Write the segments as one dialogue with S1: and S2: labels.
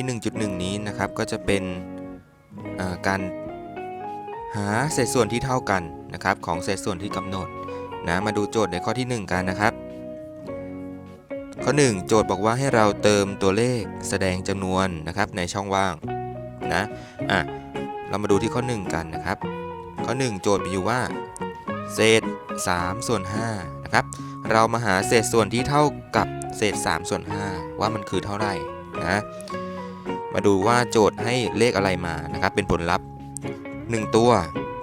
S1: ที่ 1.1 นี้นะครับก็จะเป็นาการหาเศษส่วนที่เท่ากันนะครับของเศษส่วนที่กำหนดนะมาดูโจทย์ในข้อที่ 1 กันนะครับ ข้อ 1 โจทย์บอกว่าให้เราเติมตัวเลขแสดงจำนวนนะครับในช่องว่างนะอะเรามาดูที่ข้อ 1 กันนะครับ ข้อ 1 โจทย์มีอยู่ว่า เศษ3ส่วน5นะครับเรามาหาเศษส่วนที่เท่ากับเศษ3ส่วน5ว่ามันคือเท่าไหร่นะ มาดูว่าโจทย์ให้เลขอะไรมานะครับ เป็นผลลัพธ์ 1 ตัว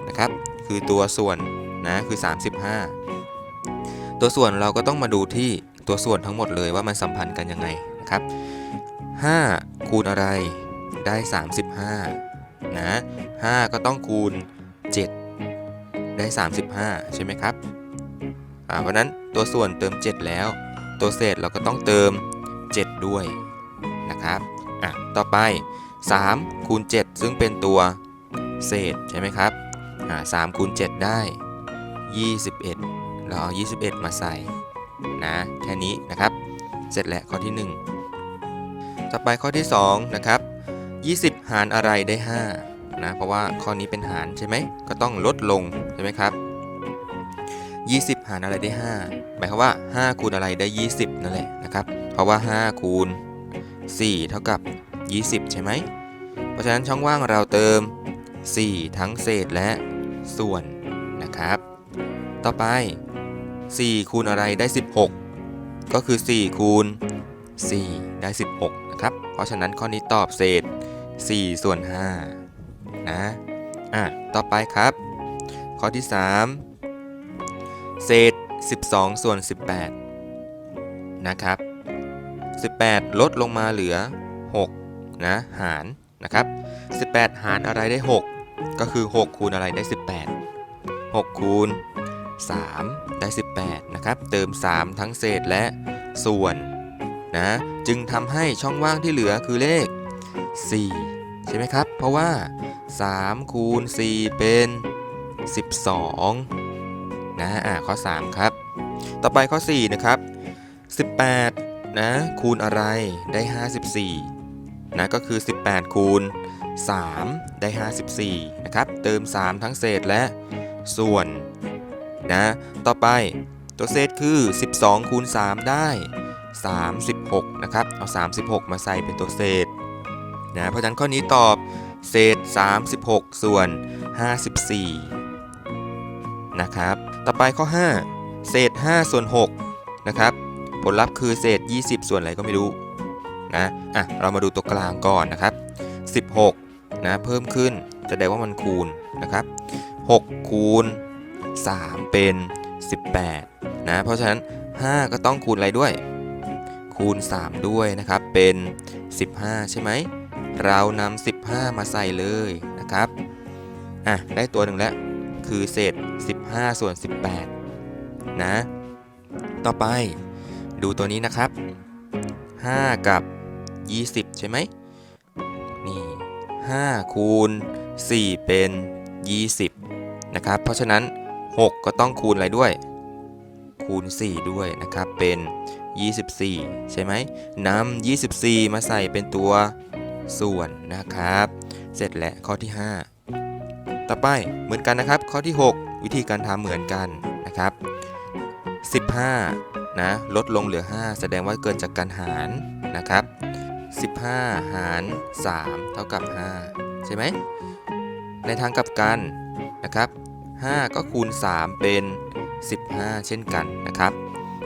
S1: นะครับ คือตัวส่วนนะคือ 35 ตัวส่วนเราก็ต้องมาดูที่ตัวส่วนทั้งหมดเลยว่ามันสัมพันธ์กันยังไงนะครับ 5 คูณอะไรได้ 35นะ5ก็ต้องคูณ 7 ได้ 35 ใช่ไหมครับอ่าเพราะฉะนั้นตัวส่วนเติม 7 แล้ว ตัวเศษเราก็ต้องเติม 7 ด้วยนะครับ อะต่อไป 3 คูณ 7 ซึ่งเป็นตัวเศษใช่ไหมครับอ่า3คูณ 7 ได้ 21 เราเอา 21 มาใส่นะแค่นี้นะครับ เสร็จแล้วข้อที่ 1 ต่อไปข้อที่ 2 นะครับ 20 หารอะไรได้ 5 นะ เพราะว่าข้อนี้เป็นหารใช่ไหม ก็ต้องลดลงใช่ไหมครับ 20 หารอะไรได้ 5 หมายความว่า 5 คูณอะไรได้ 20 นั่นแหละนะครับ เพราะว่า 5 คูณ 4 เท่ากับ 20 ใช่ไหม เพราะฉะนั้นช่องว่างเราเติม 4 ทั้งเศษและส่วนนะครับ ต่อไป 4 คูณอะไรได้ 16 ก็คือ 4 คูณ 4 ได้ 16 นะครับ เพราะฉะนั้นข้อนี้ตอบเศษ 4 ส่วน 5 นะ อะ ต่อไปครับ ข้อที่ 3 เศษ 12 ส่วน 18 นะครับ 18 ลดลงมาเหลือ 6 นะ หาร นะครับ 18 หารอะไรได้ 6 ก็คือ 6 คูณอะไรได้ 18 6 คูณ 3 ได้ 18 นะครับ เติม 3 ทั้งเศษและส่วนนะ จึงทำให้ช่องว่างที่เหลือคือเลข 4 ใช่ไหมครับ เพราะว่า 3 คูณ 4 เป็น 12 นะ อ่า ข้อ 3 ครับ ต่อไปข้อ 4 นะครับ 18 นะ คูณอะไรได้ 54 นะก็คือ 18 คูณ 3 ได้ 54 นะครับ เติม 3 ทั้งเศษและส่วนนะต่อไปตัวเศษคือ 12 คูณ 3 ได้ 36 นะครับ เอา 36 มาใส่เป็นตัวเศษนะเพราะฉะนั้นข้อนี้ตอบเศษ 36 ส่วน 54 นะครับ ต่อไปข้อ 5 เศษ 5 ส่วน 6 นะครับ ลลัพธ์คือเศษ 20 ส่วนอะไรก็ไม่รู้นะอะเรามาดูตัวกลางก่อนนะครับ 16นะเพิ่มขึ้นแสดงว่ามันคูณนะครับ 6 คูณ 3 เป็น 18นะเพราะฉะนั้น 5 ก็ต้องคูณอะไรด้วย คูณ 3 ด้วยนะครับเป็น 15 ใช่ไหมเรานำ15 มาใส่เลยนะครับอะได้ตัวหนึ่งแล้วคือเศษ 15 ส่วน 18 นะ ต่อไป ดูตัวนี้นะครับ 5 กับ 20 ใช่ไหมนี่5คูณ 4 เป็น 20 นะครับ เพราะฉะนั้น 6 ก็ต้องคูณอะไรด้วย คูณ 4 ด้วยนะครับ เป็น 24 ใช่ไหมนำ24 มาใส่เป็นตัวส่วนนะครับ เสร็จแล้วข้อที่ 5 ต่อไปเหมือนกันนะครับ ข้อที่ 6 วิธีการทำเหมือนกันนะครับ 15 นะลดลงเหลือ 5 แสดงว่าเกิดจากการหารนะครับ 15 หาร 3 เท่ากับ 5 ใช่ไหม ในทางกลับกันนะครับ 5 ก็คูณ 3 เป็น 15 เช่นกันนะครับ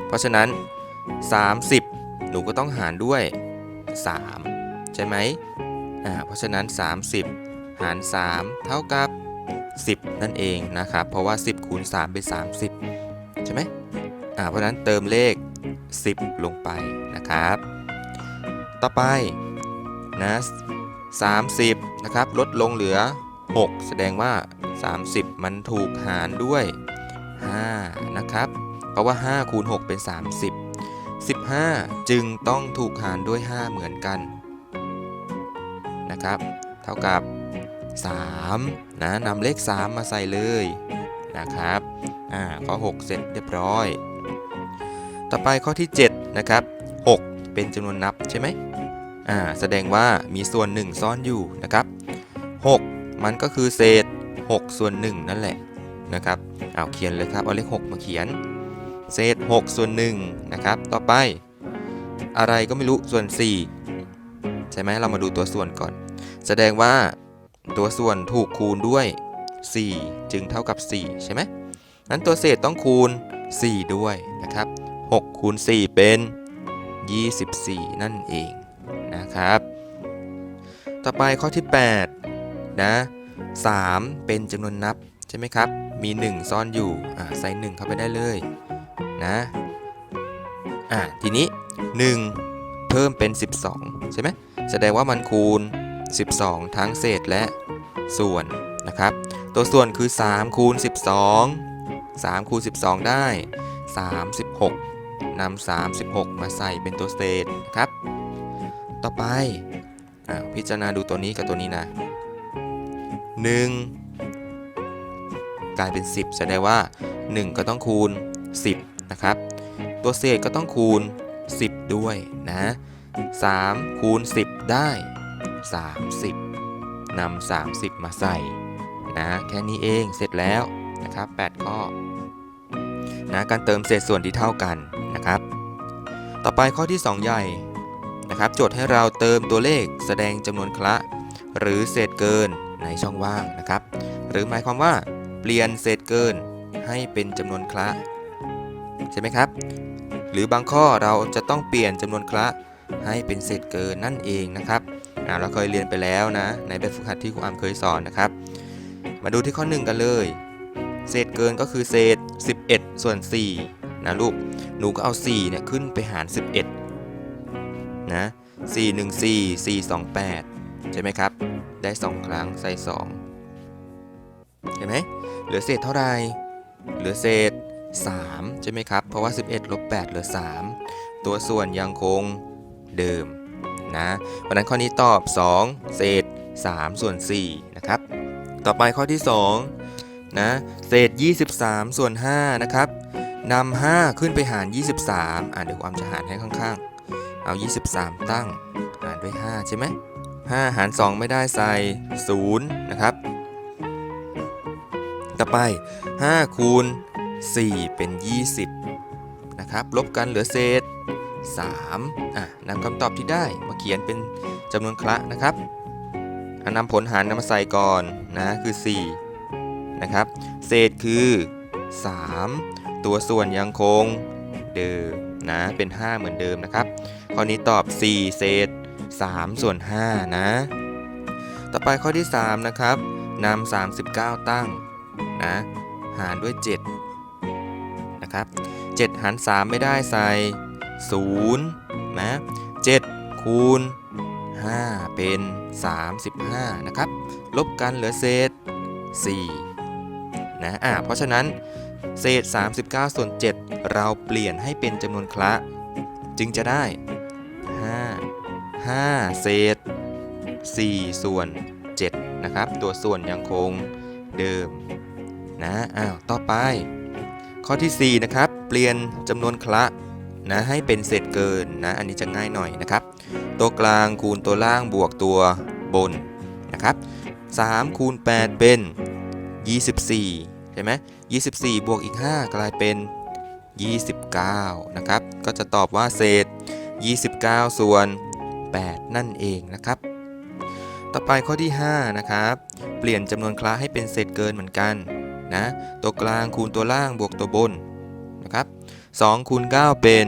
S1: เพราะฉะนั้น 30 หนูก็ต้องหารด้วย 3 ใช่ไหมอ่าเพราะฉะนั้น 30 หาร 3 เท่ากับ 10 นั่นเองนะครับ เพราะว่า 10คูณ3เป็น 30 ใช่ไหม เพราะนั้นเติมเลข 10 ลงไปนะครับ ต่อไปนะ30นะครับลดลงเหลือ 6 แสดงว่า 30 มันถูกหารด้วย 5 นะครับ เพราะว่า 5 คูณ 6 เป็น 30 15 จึงต้องถูกหารด้วย 5 เหมือนกันนะครับ เท่ากับ 3นะนำเลข 3 มาใส่เลยนะครับ อ่าข้อ 6 เสร็จเรียบร้อย ต่อไปข้อที่7นะครับ6 เป็นจำนวนนับใช่ไหมอ่าแสดงว่ามีส่วน 1 ซ่อนอยู่นะครับ 6 มันก็คือเศษ 6 ส่วน 1 นั่นแหละนะครับเอาเขียนเลยครับเอาเลข 6 มาเขียน เศษ 6 ส่วน1นะครับต่อไป อะไรก็ไม่รู้ส่วน 4 ใช่ไหมเรามาดูตัวส่วนก่อน แสดงว่าตัวส่วนถูกคูณด้วย 4 จึงเท่ากับ 4 ใช่ไหมนั้นตัวเศษต้องคูณ 4 ด้วยนะครับ 6คูณ4เป็น 24 นั่นเองนะครับ ต่อไปข้อที่ 8 นะ3เป็นจำนวนนับใช่ไหมครับ มี 1 ซ่อนอยู่อ่าใส่ 1 เข้าไปได้เลยนะอ่าทีนี้ 1 เพิ่มเป็น 12 ใช่ไหมแสดงว่ามันคูณ 12 ทั้งเศษและส่วนนะครับ ตัวส่วนคือ3คูณ12 3คูณ12 ได้ 36 นำ36 มาใส่เป็นตัวเศษนะครับ ต่อไปอพิจารณาดูตัวนี้กับตัวนี้นะ 1 กลายเป็น 10 แสดงว่า 1 ก็ต้องคูณ 10 นะครับ ตัวเศษก็ต้องคูณ 10 ด้วยนะ3คูณ 10 ได้ 30นำ30 มาใส่นะแค่นี้เองเสร็จแล้วนะครับ 8 ข้อ นะการเติมเศษส่วนที่เท่ากันนะครับ ต่อไปข้อที่ 2 ใหญ่นะครับ โจทย์ให้เราเติมตัวเลขแสดงจำนวนคละ หรือเศษเกินในช่องว่างนะครับ หรือหมายความว่าเปลี่ยนเศษเกินให้เป็นจำนวนคละใช่ไหมครับ หรือบางข้อเราจะต้องเปลี่ยนจำนวนคละให้เป็นเศษเกินนั่นเองนะครับเราเคยเรียนไปแล้วนะในแบบฝึกหัดที่ครูอามเคยสอนนะครับ มาดูที่ข้อ 1 กันเลย เศษเกินก็คือเศษ 11 ส่วน4นะลูก หนูก็เอา 4 เนี่ยขึ้นไปหาร 11 นะ 4 1 4 4 2 8 ใช่ไหมครับ ได้ 2 ครั้งใส่ 2 เห็นไหม เหลือเศษเท่าไหร่ เหลือเศษ 3 ใช่ไหมครับ เพราะว่า 11ลบ8เหลือ 3 ตัวส่วนยังคงเดิมนะเพราะนั้นข้อนี้ตอบ 2 เศษ 3 ส่วน4นะครับ ต่อไปข้อที่ 2 นะเศษ 23 ส่วน 5 นะครับนำ5ขึ้นไปหาร 23 อ่านเดี๋ยวความจะหารให้ข้างๆ เอา 23 ตั้ง หารด้วย 5 ใช่ไหม5หาร 2 ไม่ได้ใส่ 0 นะครับ ต่อไป 5 คูณ 4 เป็น 20 นะครับ ลบกันเหลือเศษ 3 อะนำคำตอบที่ได้มาเขียนเป็นจำนวนคละนะครับอะนำผลหารนำมาใส่ก่อนนะคือ 4 นะครับ เศษคือ 3 ตัวส่วนยังคงเดิมนะเป็น 5 เหมือนเดิมนะครับข้อนี้ตอบ 4 เศษ 3 ส่วน 5 นะ ต่อไปข้อที่ 3 นะครับนำ39 ตั้งนะหารด้วย 7 นะครับ 7 หาร 3 ไม่ได้ใส่0นะ7คูณ 5 เป็น 35 นะครับ ลบกันเหลือเศษ 4 นะอ่าเพราะฉะนั้นเศษ 39 ส่วน 7 เราเปลี่ยนให้เป็นจำนวนคละ จึงจะได้ 5 5 เศษ 4 ส่วน 7 นะครับ ตัวส่วนยังคงเดิมนะอ้าวต่อไป ข้อที่ 4 นะครับ เปลี่ยนจำนวนคละนะให้เป็นเศษเกินนะ อันนี้จะง่ายหน่อยนะครับ ตัวกลางคูณตัวล่างบวกตัวบนนะครับ3คูณ8เป็น 24 ใช่ไหม24 บวกอีก 5 กลายเป็น 29 นะครับ ก็จะตอบว่าเศษ 29 ส่วน 8 นั่นเองนะครับ ต่อไปข้อที่ 5 นะครับ เปลี่ยนจำนวนคละให้เป็นเศษเกินเหมือนกันนะ ตัวกลางคูณตัวล่างบวกตัวบนนะครับ2คูณ9เป็น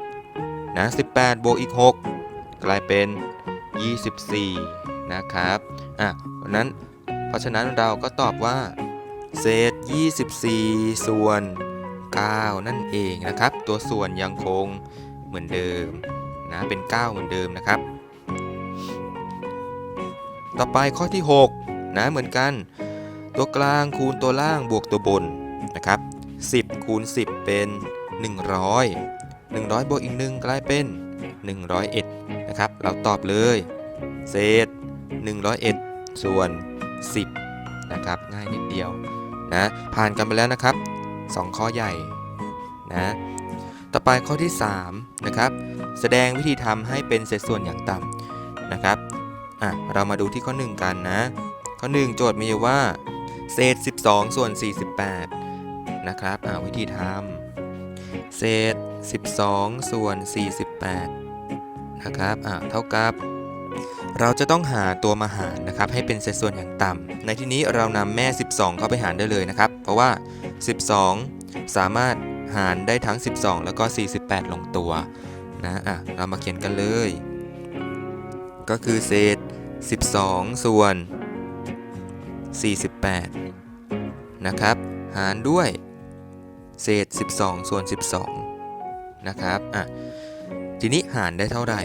S1: 18 นะ 18 บวกอีก 6 กลายเป็น 24 นะครับ อะนั้น เพราะฉะนั้นเราก็ตอบว่า เศษ 24 ส่วน 9 นั่นเองนะครับ ตัวส่วนยังคงเหมือนเดิมนะเป็น 9 เหมือนเดิมนะครับ ต่อไปข้อที่ 6 นะเหมือนกัน ตัวกลางคูณตัวล่างบวกตัวบนนะครับ 10 คูณ 10 เป็น 100 100 บวกอีก 1 กลายเป็น 101 นะครับ เราตอบเลย เศษ 101 ส่วน 10 นะครับ ง่ายนิดเดียว นะผ่านกันไปแล้วนะครับ 2 ข้อใหญ่นะต่อไปข้อที่3นะครับแสดงวิธีทำให้เป็นเศษส่วนอย่างต่ำนะครับอะเรามาดูที่ข้อ 1 กันนะ ข้อ 1 โจทย์มีว่า เศษ 12 ส่วน 48 นะครับอ่าวิธีทำเศษ 12 ส่วน 48 นะครับอ่าเท่ากับ เราจะต้องหาตัวมาหารนะครับให้เป็นเศษส่วนอย่างต่ำในที่นี้เรานำแม่ 12 เข้าไปหารได้เลยนะครับ เพราะว่า 12 สามารถหารได้ทั้ง 12 แล้วก็ 48 ลงตัวนะอะเรามาเขียนกันเลย ก็คือเศษ 12 ส่วน 48 นะครับ หารด้วย เศษ 12 ส่วน 12 นะครับอะทีนี้หารได้เท่าไหร่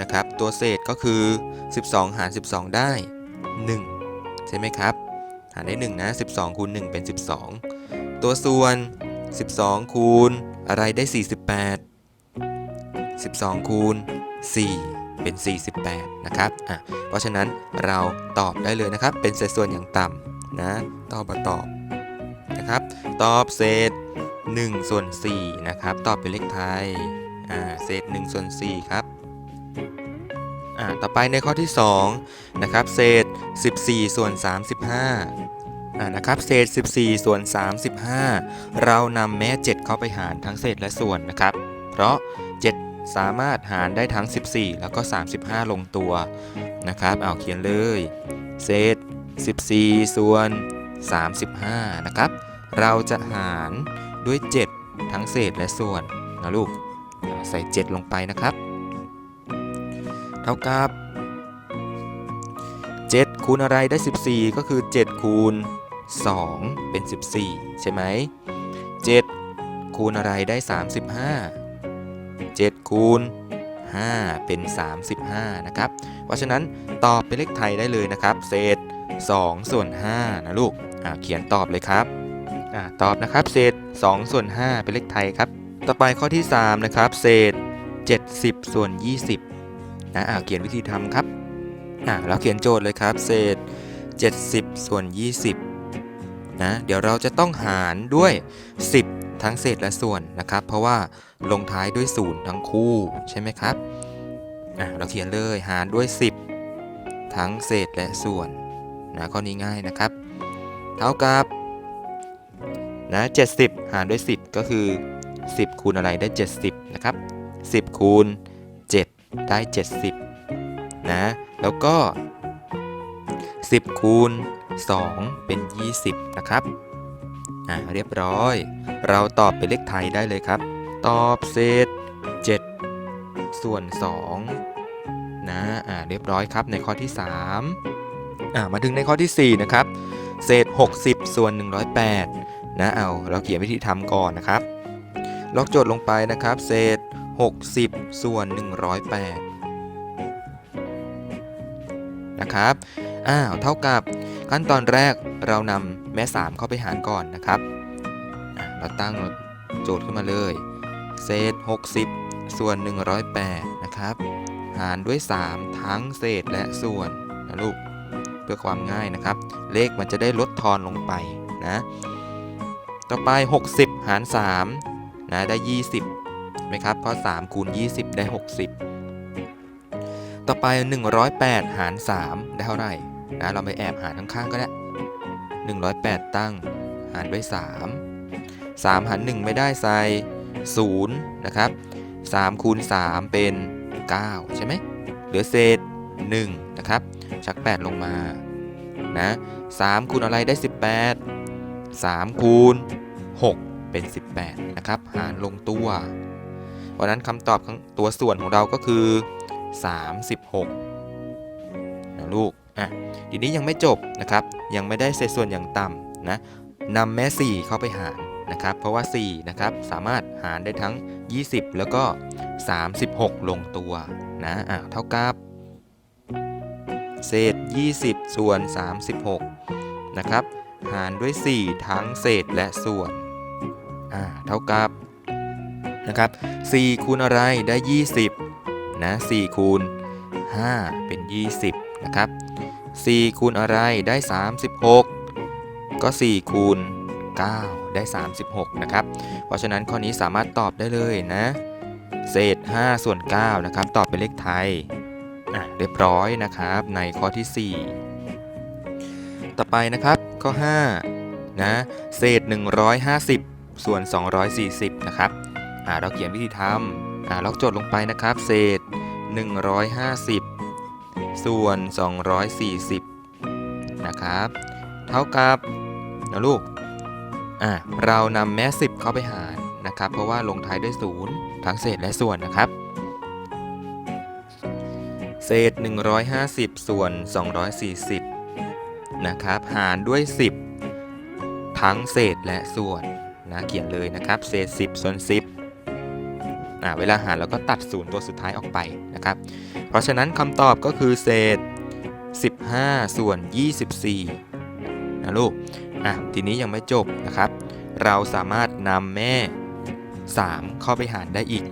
S1: นะครับ ตัวเศษก็คือ 12 หาร 12 ได้ 1 ใช่ไหมครับ หารได้ 1 นะ 12คูณ1เป็น 12 ตัวส่วน 12 คูณอะไรได้ 48 12 คูณ 4 เป็น 48 นะครับอะเพราะฉะนั้นเราตอบได้เลยนะครับ เป็นเศษส่วนอย่างต่ำนะตอบมาตอบนะครับ ตอบเศษ1ส่วน4นะครับ ตอบเป็นเลขไทยอ่าเศษ1ส่วน4ครับ อ่าต่อไปในข้อที่2นะครับเศษ 14 ส่วน 35อ่านะครับเศษ 14 ส่วน 35 เรานำแม่7เข้าไปหารทั้งเศษและส่วนนะครับ เพราะ 7 สามารถหารได้ทั้ง 14 แล้วก็ 35 ลงตัวนะครับเอาเขียนเลย เศษ 14 ส่วน 35 นะครับ เราจะหารด้วย 7 ทั้งเศษและส่วนนะลูกใส่ 7 ลงไปนะครับ เท่ากับ 7 คูณอะไรได้ 14 ก็คือ 7 คูณ 2 เป็น 14 ใช่ไหม 7 คูณอะไรได้ 35 7 คูณ 5 เป็น 35 นะครับ เพราะฉะนั้นตอบเป็นเลขไทยได้เลยนะครับ เศษ 2 ส่วน 5 นะลูกเขียนตอบเลยครับอตอบนะครับ เศษ 2 ส่วน 5 เป็นเลขไทยครับ ต่อไปข้อที่ 3 นะครับ เศษ 70 ส่วน 20 นะอ่าเขียนวิธีทำครับอ่าเราเขียนโจทย์เลยครับ เศษ 70 ส่วน 20นะเดี๋ยวเราจะต้องหารด้วย 10 ทั้งเศษและส่วนนะครับ เพราะว่าลงท้ายด้วย0ทั้งคู่ใช่ไหมครับอะเราเขียนเลยหารด้วย 10 ทั้งเศษและส่วนนะข้อนี้ง่ายนะครับ เท่ากับนะ70 หารด้วย 10 ก็คือ 10 คูณอะไรได้ 70 นะครับ 10 คูณ ได้ 70 นะ แล้วก็ 10 คูณ 2 เป็น 20 นะครับ อ่า เรียบร้อย เราตอบเป็นเลขไทยได้เลยครับ ตอบเศษ 7 ส่วน 2 นะ อ่า เรียบร้อยครับในข้อที่ 3 อ่า มาถึงในข้อที่ 4 นะครับ เศษ 60 ส่วน 108 นะ เอา เราเขียนวิธีทำก่อนนะครับ ล็อกโจทย์ลงไปนะครับ เศษ 60 ส่วน 108 นะครับ อ้าว เท่ากับขั้นตอนแรกเรานำแม่ 3 เข้าไปหารก่อนนะครับ เราตั้งโจทย์ขึ้นมาเลย เศษ 60 ส่วน 108 นะครับ หารด้วย 3 ทั้งเศษและส่วนนะลูก เพื่อความง่ายนะครับ เลขมันจะได้ลดทอนลงไปนะ ต่อไป 60 หาร3นะได้ 20 ไหมครับ เพราะ3คูณ20 ได้ 60 ต่อไป 108 หาร 3 ได้เท่าไหร่นะเราไปแอบหารข้างๆก็ได้ 108 ตั้ง หารด้วย 3 3 หาร 1 ไม่ได้ใส่0นะครับ3คูณ3เป็น 9 ใช่ไหมเหลือเศษ 1 นะครับ ชัก 8 ลงมานะ3คูณอะไรได้ 18 3คูณ6เป็น 18 นะครับ หารลงตัว เพราะฉะนั้นคำตอบของตัวส่วนของเราก็คือ 36นะลูกอะทีนี้ยังไม่จบนะครับ ยังไม่ได้เศษส่วนอย่างต่ำนะนำแม่ 4 เข้าไปหารนะครับ เพราะว่า4นะครับสามารถหารได้ทั้ง 20 แล้วก็ 36 ลงตัวนะอะเท่ากับ เศษ 20 ส่วน 36 นะครับ หารด้วย 4 ทั้งเศษและส่วนอ่าเท่ากับ นะครับ4คูณอะไรได้ 20นะ4คูณ5เป็น 20นะครับ4คูณอะไรได้ 36 ก็ 4 คูณ 9 ได้ 36 นะครับ เพราะฉะนั้นข้อนี้สามารถตอบได้เลยนะ เศษ 5 ส่วน 9 นะครับ ตอบเป็นเลขไทยอะเรียบร้อยนะครับในข้อที่ 4 ต่อไปนะครับข้อ5นะเศษ 150 ส่วน 240 นะครับ อ่าเราเขียนวิธีทำอ่าล็อกโจทย์ลงไปนะครับ เศษ 150 ส่วน 240 นะครับ เท่ากับนะลูกอะเรานำแม้10 เข้าไปหารนะครับ เพราะว่าลงท้ายด้วย0ทั้งเศษและส่วนนะครับ เศษ 150 ส่วน 240 นะครับ หารด้วย 10 ทั้งเศษและส่วนนะเขียนเลยนะครับ เศษ 10 ส่วน 10 เวลาหารเราก็ตัดศูนย์ตัวสุดท้ายออกไปนะครับ เพราะฉะนั้นคำตอบก็คือเศษ 15 ส่วน 24 นะลูก อะ ทีนี้ยังไม่จบนะครับ เราสามารถนำแม่ 3 เข้าไปหารได้อีก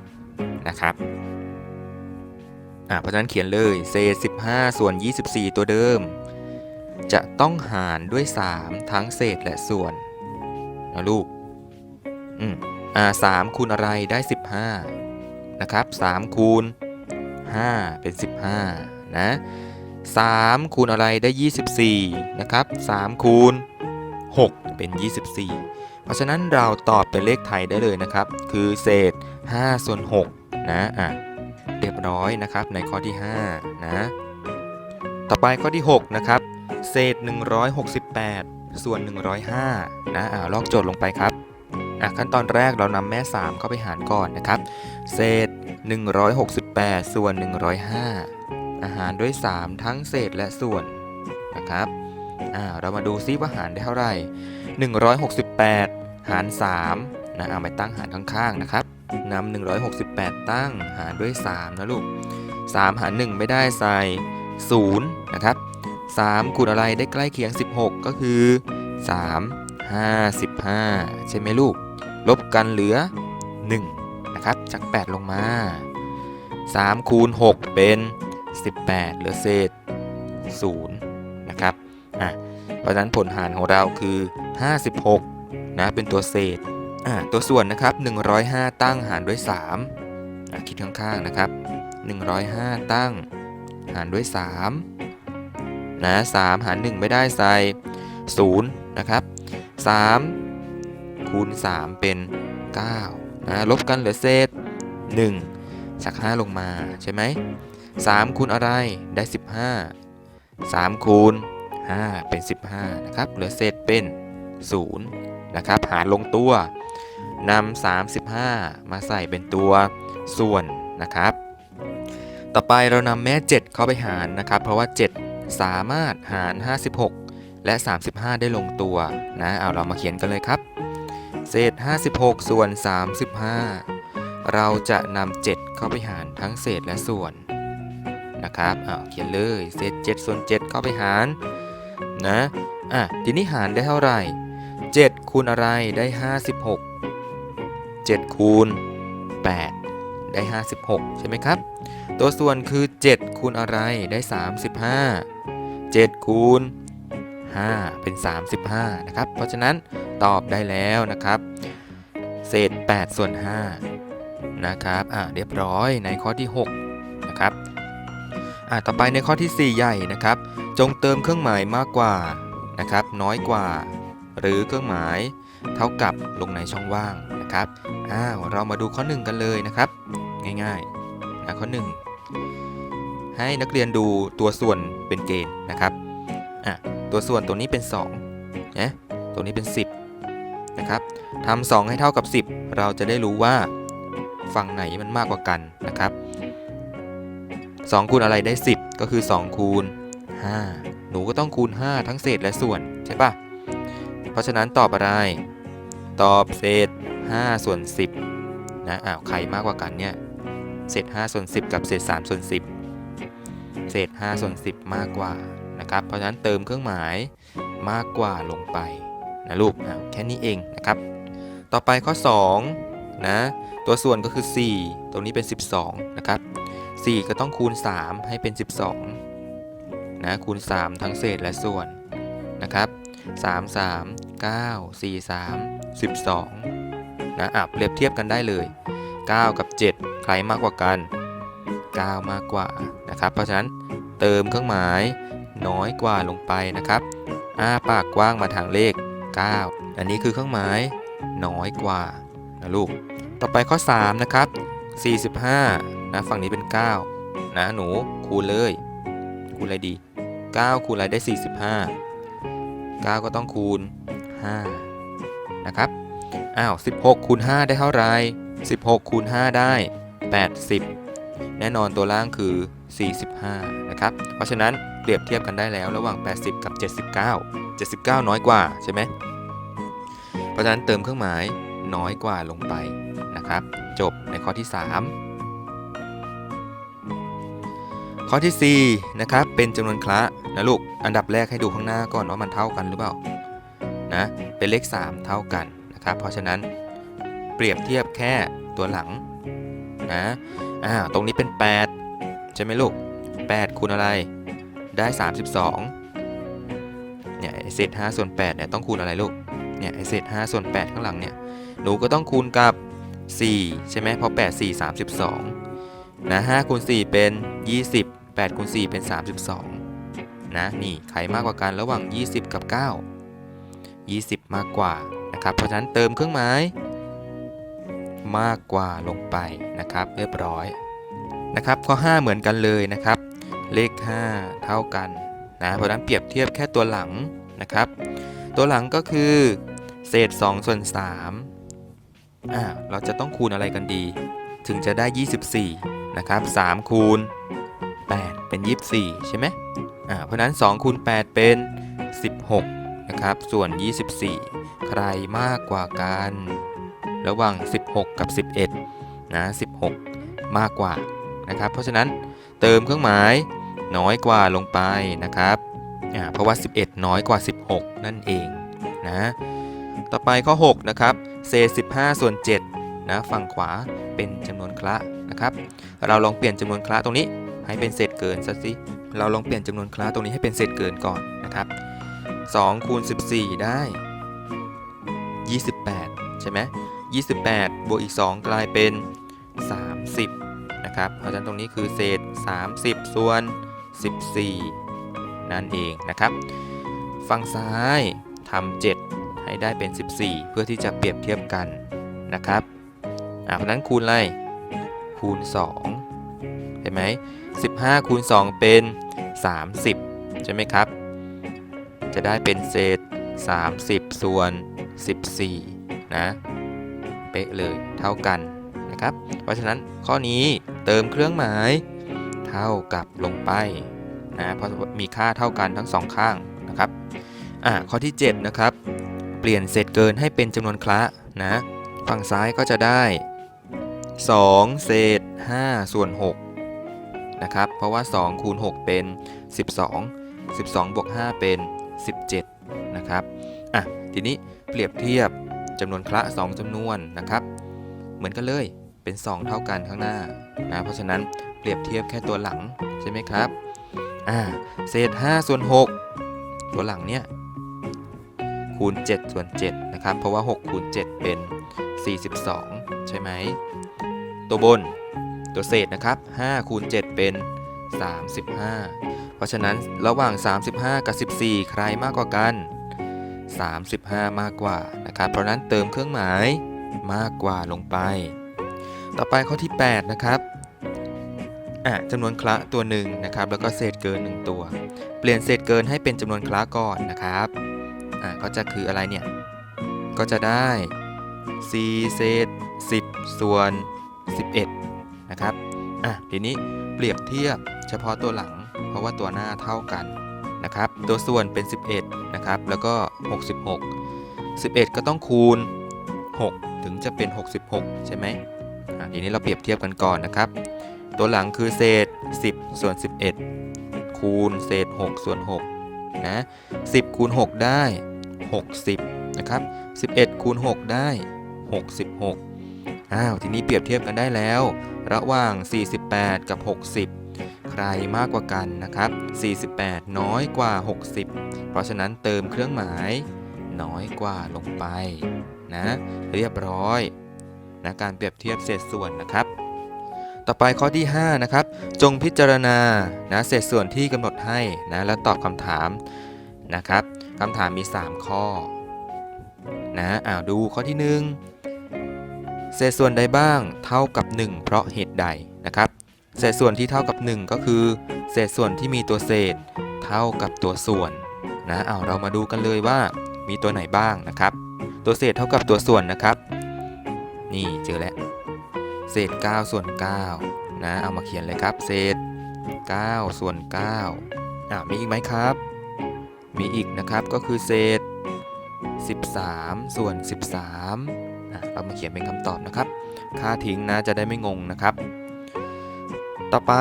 S1: นะครับ อะ เพราะฉะนั้นเขียนเลยเศษ 15 ส่วน 24 ตัวเดิม จะต้องหารด้วย 3 ทั้งเศษและส่วนนะลูก อืม อ่า3คูณอะไรได้ 15 นะครับ3คูณ5เป็น 15 นะ3คูณอะไรได้ 24 นะครับ3คูณ6เป็น 24 เพราะฉะนั้นเราตอบเป็นเลขไทยได้เลยนะครับ คือเศษ5ส่วน6นะอะเรียบร้อยนะครับในข้อที่5นะต่อไปข้อที่ 6 นะครับ เศษ 168 ส่วน 105 นะอ่าลอกโจทย์ลงไปครับ อะขั้นตอนแรกเรานำแม่ 3 เข้าไปหารก่อนนะครับ เศษ 168 ส่วน 105 อาหารด้วย 3 ทั้งเศษและส่วนนะครับอ่าเรามาดูซิว่าหารได้เท่าไหร่ 168 หาร3นะเอาไปตั้งหารข้างๆนะครับนำ168 ตั้งหารด้วย 3 นะลูก 3 หาร 1 ไม่ได้ใส่0นะครับ3คูณอะไรได้ใกล้เคียง 16 ก็คือ 3 55 ใช่ไหมลูก ลบกันเหลือ 1 นะครับจาก 8 ลงมา 3 คูณ 6 เป็น 18 เหลือเศษ 0 นะครับอะเพราะฉะนั้นผลหารของเราคือ 56 นะ เป็นตัวเศษอะตัวส่วนนะครับ 105 ตั้งหารด้วย 3อะคิดข้างๆนะครับ 105 ตั้งหารด้วย 3 นะ3หาร 1 ไม่ได้ใส่0นะครับ 3 คูณ 3 เป็น9นะลบกันเหลือเศษ 1 จาก 5 ลงมาใช่ไหม3คูณอะไรได้ 15 3คูณ5เป็น 15นะครับเหลือเศษเป็น 0 นะครับ หารลงตัวนำ35 มาใส่เป็นตัวส่วนนะครับ ต่อไปเรานำแม่ 7 เข้าไปหารนะครับ เพราะว่า 7 สามารถหาร 56 และ 35 ได้ลงตัวนะ เอาเรามาเขียนกันเลยครับ เศษ 56 ส่วน 35 เราจะนำ7เข้าไปหารทั้งเศษและส่วนนะครับเอาเขียนเลยเศษ 7 ส่วน 7 เข้าไปหารนะอะทีนี้หารได้เท่าไหร่ 7 คูณอะไรได้ 56 7 คูณ 8 ได้ 56 ใช่ไหมครับ ตัวส่วนคือ 7 คูณอะไรได้ 35 7 คูณ 5 เป็น 35 นะครับ เพราะฉะนั้นตอบได้แล้วนะครับ เศษ 8 ส่วน 5 นะครับ อะเรียบร้อยในข้อที่ 6 นะครับ อะต่อไปในข้อที่ 4 ใหญ่นะครับ จงเติมเครื่องหมายมากกว่านะครับ น้อยกว่า หรือเครื่องหมาย เท่ากับลงในช่องว่างนะครับ อ้าว เรามาดูข้อ 1 กันเลยนะครับ ง่ายๆนะข้อ 1 ให้นักเรียนดูตัวส่วนเป็นเกณฑ์นะครับ อะ ตัวส่วนตัวนี้เป็น2นะตัวนี้เป็น 10 นะครับทำ2ให้เท่ากับ 10 เราจะได้รู้ว่าฝั่งไหนมันมากกว่ากันนะครับ2คูณอะไรได้ 10 ก็คือ 2 คูณ 5 หนูก็ต้องคูณ 5 ทั้งเศษและส่วนใช่ปะเพราะฉะนั้นตอบอะไร ตอบเศษ 5 ส่วน 10 นะ อ้าวใครมากกว่ากันเนี่ย เศษ 5 ส่วน 10 กับเศษ 3 ส่วน 10 เศษ 5 ส่วน 10 มากกว่า นะครับ เพราะฉะนั้นเติมเครื่องหมายมากกว่าลงไปนะลูกอะแค่นี้เองนะครับ ต่อไปข้อ2นะตัวส่วนก็คือ 4 ตรงนี้เป็น 12 นะครับ 4 ก็ต้องคูณ 3 ให้เป็น 12นะคูณ 3 ทั้งเศษและส่วนนะครับ3 3 9 4 3 12นะอะเปรียบเทียบกันได้เลย 9 กับ 7 ใครมากกว่ากัน 9 มากกว่านะครับ เพราะฉะนั้นเติมเครื่องหมาย น้อยกว่าลงไปนะครับอ้าปากกว้างมาทางเลข 9 อันนี้คือเครื่องหมาย น้อยกว่านะลูก ต่อไปข้อ 3 นะครับ 45 นะฝั่งนี้เป็น 9 นะหนูคูณเลย คูณอะไรดี 9 คูณอะไรได้ 45 9 ก็ต้องคูณ 5 นะครับ อ้าว 16 คูณ 5 ได้เท่าไหร16 คูณ 5 ได้ 80 แน่นอนตัวล่างคือ 45 นะครับ เพราะฉะนั้น เปรียบเทียบกันได้แล้วระหว่าง 80 กับ 79 79 น้อยกว่าใช่ไหมเพราะฉะนั้นเติมเครื่องหมายน้อยกว่าลงไปนะครับ จบในข้อที่ 3 ข้อที่4นะครับเป็นจำนวนคละนะลูกอันดับแรกให้ดูข้างหน้าก่อนว่ามันเท่ากันหรือเปล่านะเป็นเลข 3 เท่ากันนะครับ เพราะฉะนั้นเปรียบเทียบแค่ตัวหลังนะอ่าตรงนี้เป็น 8 ใช่ไหมลูก 8คูณอะไร ได้ 32 เนี่ยไอ้เศษ5ส่วน8เนี่ยต้องคูณอะไรลูก เนี่ยไอ้เศษ5ส่วน8ข้างหลังเนี่ย หนูก็ต้องคูณกับ 4 ใช่ไหมเพราะ 8 4 32 นะ5คูณ4เป็น 20 8คูณ4เป็น 32 นะ นี่ใครมากกว่ากันระหว่าง 20 กับ 9 20 มากกว่านะครับ เพราะฉะนั้นเติมเครื่องหมายมากกว่าลงไปนะครับ เรียบร้อยนะครับข้อ 5 เหมือนกันเลยนะครับ เลข 5 เท่ากันนะเพราะนั้นเปรียบเทียบแค่ตัวหลังนะครับ ตัวหลังก็คือ เศษ2ส่วน3อ่าเราจะต้องคูณอะไรกันดี ถึงจะได้ 24 นะครับ 3 คูณ 8 เป็น 24 ใช่ไหมอ่าเพราะนั้น2คูณ8 เป็น 16 นะครับ ส่วน 24 ใครมากกว่ากัน ระหว่าง 16 กับ 11 นะ 16 มากกว่านะครับ เพราะฉะนั้น เติมเครื่องหมายน้อยกว่าลงไปนะครับเพราะว่า 11 น้อยกว่า 16 นั่นเองนะต่อไปข้อ 6 นะครับเศษ15 ส่วน7นะฝั่งขวาเป็นจำนวนคละนะครับ เราลองเปลี่ยนจำนวนคละตรงนี้ ให้เป็นเศษเกินซะสิเราลองเปลี่ยนจำนวนคละตรงนี้ให้เป็นเศษเกินก่อนนะครับ2คูณ14 ได้ 28 ใช่ไหม28 บวกอีก 2 กลายเป็น 30 นะครับ เพราะฉะนั้นตรงนี้คือเศษ 30 ส่วน 14 นั่นเองนะครับ ฝั่งซ้ายทำ7ให้ได้เป็น 14 เพื่อที่จะเปรียบเทียบกันนะครับเพราะฉะนั้นคูณอะไร คูณ 2 เห็นไหม 15 คูณ 2 เป็น 30 ใช่ไหมครับ จะได้เป็นเศษ 30 ส่วน 14 นะ เป๊ะเลยเท่ากัน นะครับ เพราะฉะนั้นข้อนี้เติมเครื่องหมาย เท่ากับลงไปนะเพราะมีค่าเท่ากันทั้งสองข้างนะครับอ่าข้อที่ 7 นะครับ เปลี่ยนเศษเกินให้เป็นจำนวนคละนะฝั่งซ้ายก็จะได้ 2 เศษ 5 ส่วน6นะครับเพราะว่า 2 คูณ 6 เป็น 12 12บวก5เป็น 17 นะครับอะทีนี้เปรียบเทียบจำนวนคละ 2จำนวนนะครับ เหมือนกันเลย เป็น 2 เท่ากันข้างหน้านะเพราะฉะนั้นเปรียบเทียบแค่ตัวหลังใช่ไหมครับอ่าเศษ5ส่วน6ตัวหลังเนี่ยคูณ7ส่วน7นะครับเพราะว่า6คูณ7เป็น 42 ใช่ไหมตัวบนตัวเศษนะครับ5คูณ7เป็น 35 เพราะฉะนั้นระหว่าง 35 กับ 14 ใครมากกว่ากัน 35 มากกว่านะครับเพราะฉะนั้นเติมเครื่องหมายมากกว่าลงไป ต่อไปข้อที่ 8 นะครับอะจำนวนคละตัวหนึ่งนะครับ แล้วก็เศษเกิน 1 ตัว เปลี่ยนเศษเกินให้เป็นจำนวนคละก่อนนะครับอะก็จะคืออะไรเนี่ย ก็จะได้4เศษ10 ส่วน 11 นะครับอะทีนี้เปรียบเทียบเฉพาะตัวหลัง เพราะว่าตัวหน้าเท่ากันนะครับ ตัวส่วนเป็น 11 นะครับ แล้วก็ 66 11 ก็ต้องคูณ 6 ถึงจะเป็น 66 ใช่ไหม ทีนี้เราเปรียบเทียบกันก่อนนะครับ ตัวหลังคือเศษ 10 ส่วน 11 คูณเศษ 6 ส่วน6นะ10 คูณ 6 ได้ 60 นะครับ 11 คูณ 6 ได้ 66 อ้าว ทีนี้เปรียบเทียบกันได้แล้ว ระหว่าง 48 กับ 60 ใครมากกว่ากันนะครับ 48 น้อยกว่า 60 เพราะฉะนั้นเติมเครื่องหมายน้อยกว่าลงไปนะ เรียบร้อย นะการเปรียบเทียบเศษส่วนนะครับ ต่อไปข้อที่5นะครับจงพิจารณานะเศษส่วนที่กำหนดให้นะแล้วตอบคำถามนะครับคำถามมี 3 ข้อนะอ้าวดูข้อที่ 1 เศษส่วนใดบ้างเท่ากับ 1 เพราะเหตุใดนะครับ เศษส่วนที่เท่ากับ 1 ก็คือ เศษส่วนที่มีตัวเศษเท่ากับตัวส่วนนะเอาเรามาดูกันเลยว่ามีตัวไหนบ้างนะครับ ตัวเศษเท่ากับตัวส่วนนะครับ นี่เจอแล้ว เศษ 9 ส่วน 9 นะ เอามาเขียนเลยครับ เศษ 9 ส่วน 9อ่ามีอีกไหมครับ มีอีกนะครับก็คือเศษ 13 ส่วน 13อะเรามาเขียนเป็นคำตอบนะครับ ค่าทิ้งนะจะได้ไม่งงนะครับ ต่อไป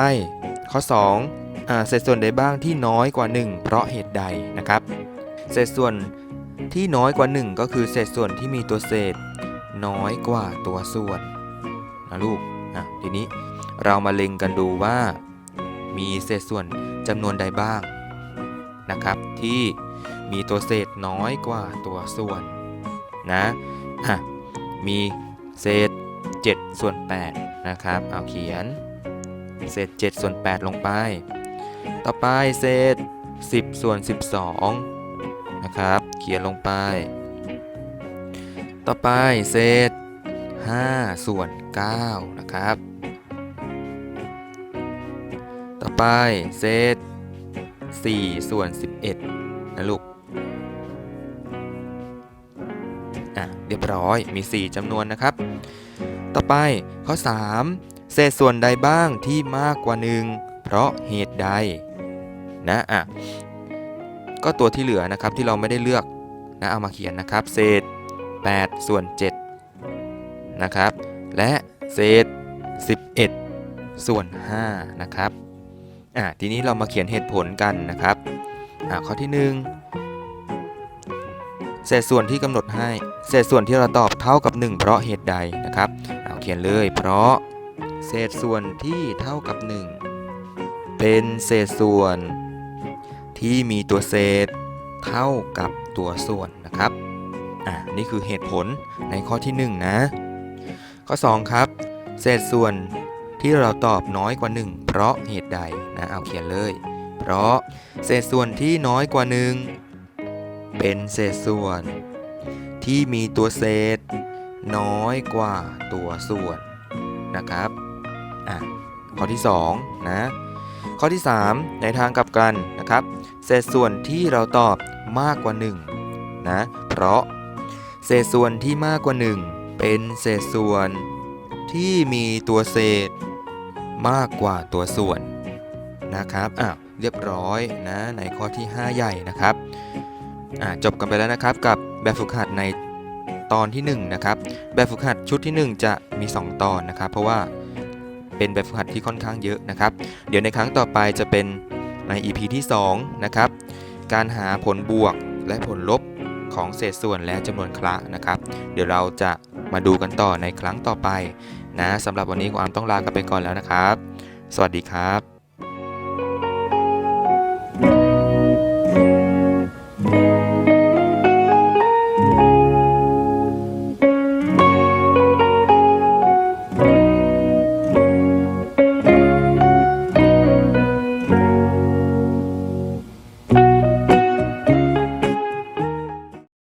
S1: ข้อ2อ่าเศษส่วนใดบ้างที่น้อยกว่า 1 เพราะเหตุใดนะครับ เศษส่วนที่น้อยกว่า 1 ก็คือเศษส่วนที่มีตัวเศษ น้อยกว่าตัวส่วนนะลูกอะทีนี้เรามาเล็งกันดูว่ามีเศษส่วนจำนวนใดบ้างนะครับที่มีตัวเศษน้อยกว่าตัวส่วนนะอะมีเศษ7ส่วน8นะครับเอาเขียน เศษ7ส่วน8ลงไป ต่อไปเศษ 10 ส่วน 12นะครับเขียนลงไป ต่อไปเศษ 5 ส่วน 9 นะครับ ต่อไปเศษ 4 ส่วน 11 นะลูก อะ เรียบร้อย มี 4จำนวนนะครับ ต่อไปข้อ 3 เศษส่วนใดบ้างที่มากกว่า 1 เพราะเหตุใด นะ อะ ก็ตัวที่เหลือนะครับที่เราไม่ได้เลือกนะ เอามาเขียนนะครับ เศษ 8 ส่วน7นะครับ และเศษ 11 ส่วน5นะครับอ่าทีนี้เรามาเขียนเหตุผลกันนะครับอ่าข้อที่ 1 เศษส่วนที่กำหนดให้ เศษส่วนที่เราตอบเท่ากับ 1 เพราะเหตุใดนะครับเอาเขียนเลยเพราะเศษส่วนที่เท่ากับ 1 เป็นเศษส่วนที่มีตัวเศษเท่ากับตัวส่วนนะครับ อ่านี่คือเหตุผลในข้อที่ 1 นะ ข้อ 2 ครับ เศษส่วนที่เราตอบน้อยกว่า 1 เพราะเหตุใดนะเอาเขียนเลย เพราะเศษส่วนที่น้อยกว่า 1 เป็นเศษส่วน ที่มีตัวเศษ น้อยกว่าตัวส่วนนะครับอะข้อที่2นะข้อที่ 3 ในทางกลับกันนะครับ เศษส่วนที่เราตอบมากกว่า 1นะเพราะ เศษส่วนที่มากกว่า 1 เป็นเศษส่วน ที่มีตัวเศษ มากกว่าตัวส่วนนะครับอะเรียบร้อยนะในข้อที่ 5 ใหญ่นะครับอะจบกันไปแล้วนะครับกับแบบฝึกหัดในตอนที่ 1 นะครับ แบบฝึกหัดชุดที่ 1 จะมี 2 ตอนนะครับ เพราะว่าเป็นแบบฝึกหัดที่ค่อนข้างเยอะนะครับ เดี๋ยวในครั้งต่อไปจะเป็นใน EP ที่ 2 นะครับ การหาผลบวกและผลลบ ของเศษส่วนและจำนวนคละนะครับ เดี๋ยวเราจะมาดูกันต่อในครั้งต่อไปนะสำหรับวันนี้ความต้องลากันไปก่อนแล้วนะครับ สวัสดีครับ